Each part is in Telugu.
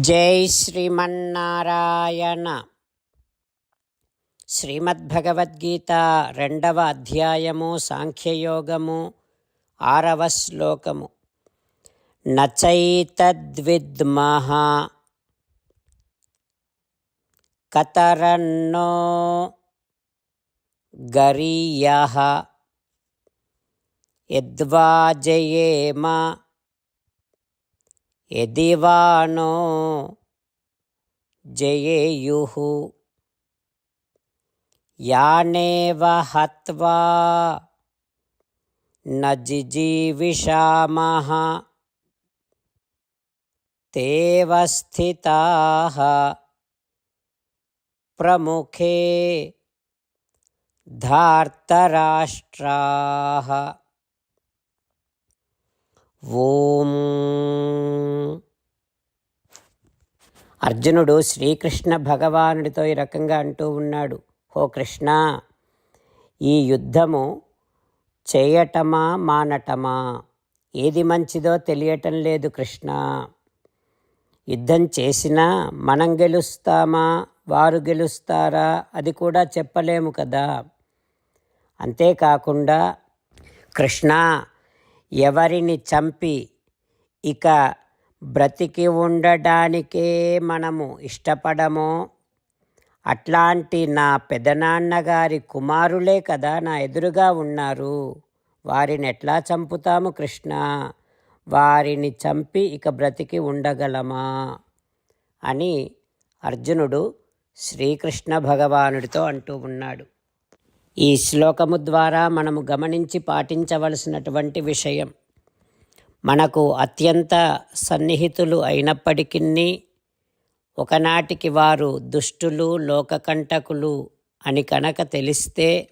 జై శ్రీమన్నారాయణ. శ్రీమద్భగవద్గీత రెండవ అధ్యాయము సాంఖ్యయోగము ఆరవ శ్లోకము. నచైతద్విద్మహ కతరన్నో గరీయ యద్వాజయేమ జయేమ యది వా नो జయేయుः యానేవ హత్వా న జిజీవిషామः తేవ స్థితాः ప్రముఖే ధార్తరాష్ట్రాः ఓం అర్జునుడు శ్రీకృష్ణ భగవానుడితో ఈ రకంగా అంటూ ఉన్నాడు హో కృష్ణ ఈ యుద్ధము చేయటమా మానటమా? ఏది మంచిదో తెలియటం లేదు కృష్ణ. యుద్ధం చేసినా మనం గెలుస్తామా వారు గెలుస్తారా అది కూడా చెప్పలేము కదా. అంతేకాకుండా కృష్ణ ఎవరిని చంపి ఇక బ్రతికి ఉండడానికే మనము ఇష్టపడమో? అట్లాంటి నా పెదనాన్నగారి కుమారులే కదా నా ఎదురుగా ఉన్నారు. వారిని ఎట్లా చంపుతాము కృష్ణ? వారిని చంపి ఇక బ్రతికి ఉండగలమా? అని అర్జునుడు శ్రీకృష్ణ భగవానుడితో అంటూ ఉన్నాడు. ఈ శ్లోకము ద్వారా మనము గమనించి పాటించవలసినటువంటి విషయం. మనకు అత్యంత సన్నిహితులు అయినప్పటికీ ఒకనాటికి వారు దుష్టులు లోకకంటకులు అని కనుక తెలిస్తే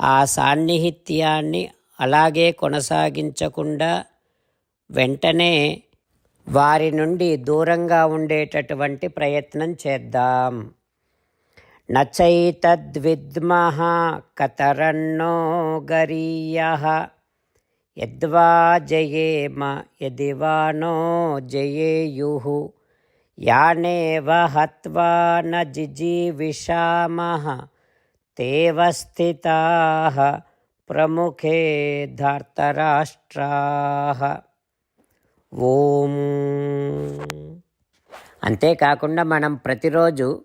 ఆ సాన్నిహిత్యాన్ని అలాగే కొనసాగించకుండా వెంటనే వారి నుండి దూరంగా ఉండేటటువంటి ప్రయత్నం చేద్దాం. నచైతద్విద్మః కతరన్నో గరీయ. యద్వా జయేమ యది వా నో జయేయుః. యానేవ హత్వా న జిజీవిషామः. తేవ స్థితాः ప్రముఖే ధార్తరాష్ట్రాः. ఓం. అంతేకాకుండా మనం ప్రతిరోజు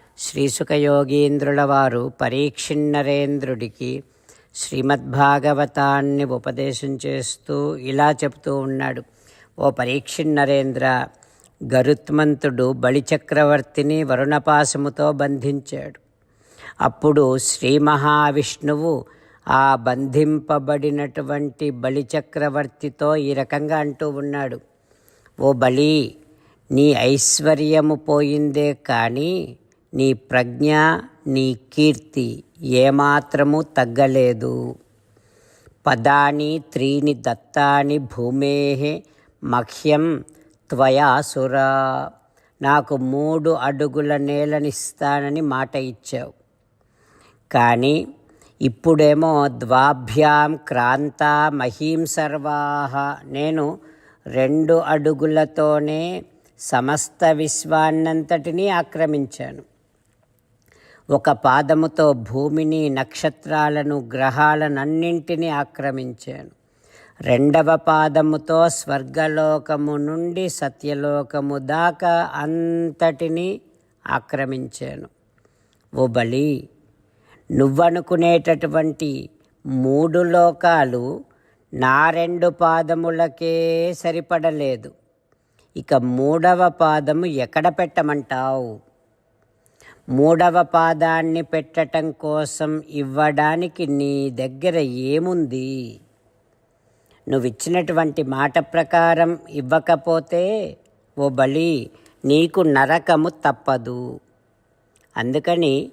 శ్రీసుఖయోగీంద్రుల వారు పరీక్షిన్నరేంద్రుడికి శ్రీమద్భాగవతాన్ని ఉపదేశం చేస్తూ ఇలా చెప్తూ ఉన్నాడు. ఓ పరీక్షిన్నరేంద్ర గరుత్మంతుడు బలిచక్రవర్తిని వరుణపాశముతో బంధించాడు. అప్పుడు శ్రీ మహావిష్ణువు ఆ బంధింపబడినటువంటి బలిచక్రవర్తితో ఈ రకంగా అంటూ ఉన్నాడు. ఓ బలి నీ ఐశ్వర్యము పోయిందే కానీ నీ ప్రజ్ఞ నీ కీర్తి ఏమాత్రము తగ్గలేదు. పదాని త్రీని దత్తాని భూమే మహ్యం త్వయాసురా నాకు మూడు అడుగుల నేలనిస్తానని మాట ఇచ్చావు. కానీ ఇప్పుడేమో ద్వాభ్యాం క్రాంత మహీం సర్వాహ నేను రెండు అడుగులతోనే సమస్త విశ్వాన్నంతటినీ ఆక్రమించాను. ఒక పాదముతో భూమిని నక్షత్రాలను గ్రహాలనన్నింటినీ ఆక్రమించాను. రెండవ పాదముతో స్వర్గలోకము నుండి సత్యలోకము దాకా అంతటినీ ఆక్రమించాను. ఓ బలి నువ్వనుకునేటటువంటి మూడు లోకాలు నా రెండు పాదములకే సరిపడలేదు. ఇక మూడవ పాదము ఎక్కడ పెట్టమంటావు? మూడవ పాదాన్ని పెట్టటం కోసం ఇవ్వడానికి నీ దగ్గర ఏముంది? నువ్వు ఇచ్చినటువంటి మాట ప్రకారం ఇవ్వకపోతే ఓ బలి నీకు నరకము తప్పదు. అందుకని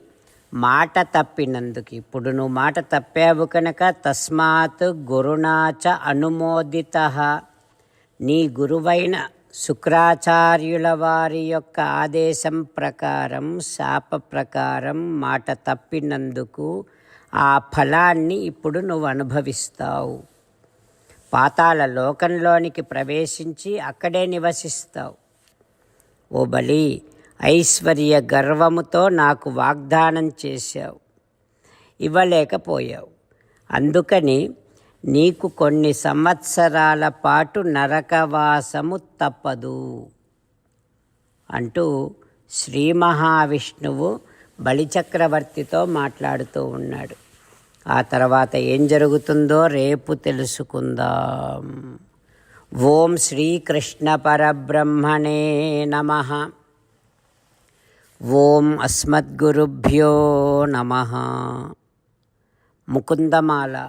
మాట తప్పినందుకు ఇప్పుడు నువ్వు మాట తప్పావు కనుక తస్మాత్ గురునాచ అనుమోదిత. నీ గురువైన శుక్రాచార్యుల వారి యొక్క ఆదేశం ప్రకారం శాప ప్రకారం మాట తప్పినందుకు ఆ ఫలాన్ని ఇప్పుడు నువ్వు అనుభవిస్తావు. పాతాల లోకంలోనికి ప్రవేశించి అక్కడే నివసిస్తావు. ఓ బలి ఐశ్వర్య గర్వముతో నాకు వాగ్దానం చేశావు. ఇవ్వలేకపోయావు. అందుకని నీకు కొన్ని సంవత్సరాల పాటు నరకవాసము తప్పదు. అంటూ శ్రీ మహావిష్ణువు బలిచక్రవర్తితో మాట్లాడుతూ ఉన్నాడు. ఆ తర్వాత ఏం జరుగుతుందో రేపు తెలుసుకుందాం. ఓం శ్రీకృష్ణ పరబ్రహ్మణే నమ. ఓం అస్మద్గురుభ్యో నమ. ముకుందమాల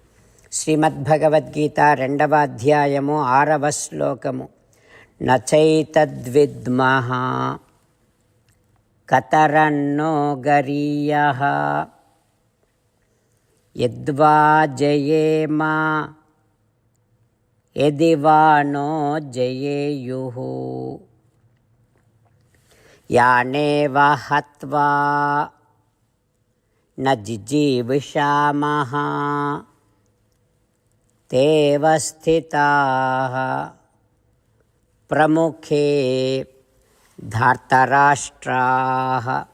శ్రీమద్భగవద్గీత రెండవ అధ్యాయము ఆరవ శ్లోకము. నచైతద్విద్మ కతరన్నో గరీయ యద్వా జయేమా ఎదివానో జయేయు నో జయేయుః యానేవ హత్వా న జిజీవిషామः ते स्थिता प्रमुखे धार्तराष्ट्राः।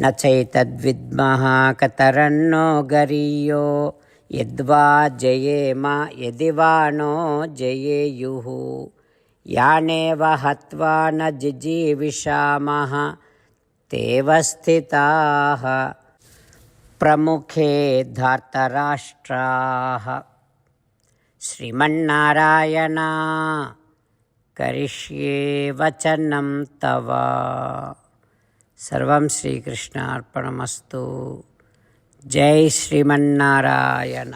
न चैतद्विद्मः कतरन्नो गरीयो, यद्वा जयेम यदि वा नो जयेयुः। यानेव हत्वा न जिजीविषामः तेव स्थिता ప్రముఖే ధార్తరాష్ట్రా. శ్రీమన్నారాయణ కరిష్యే వచనం తవ. సర్వం శ్రీకృష్ణ అర్పణమస్తు జై శ్రీమన్నారాయణ.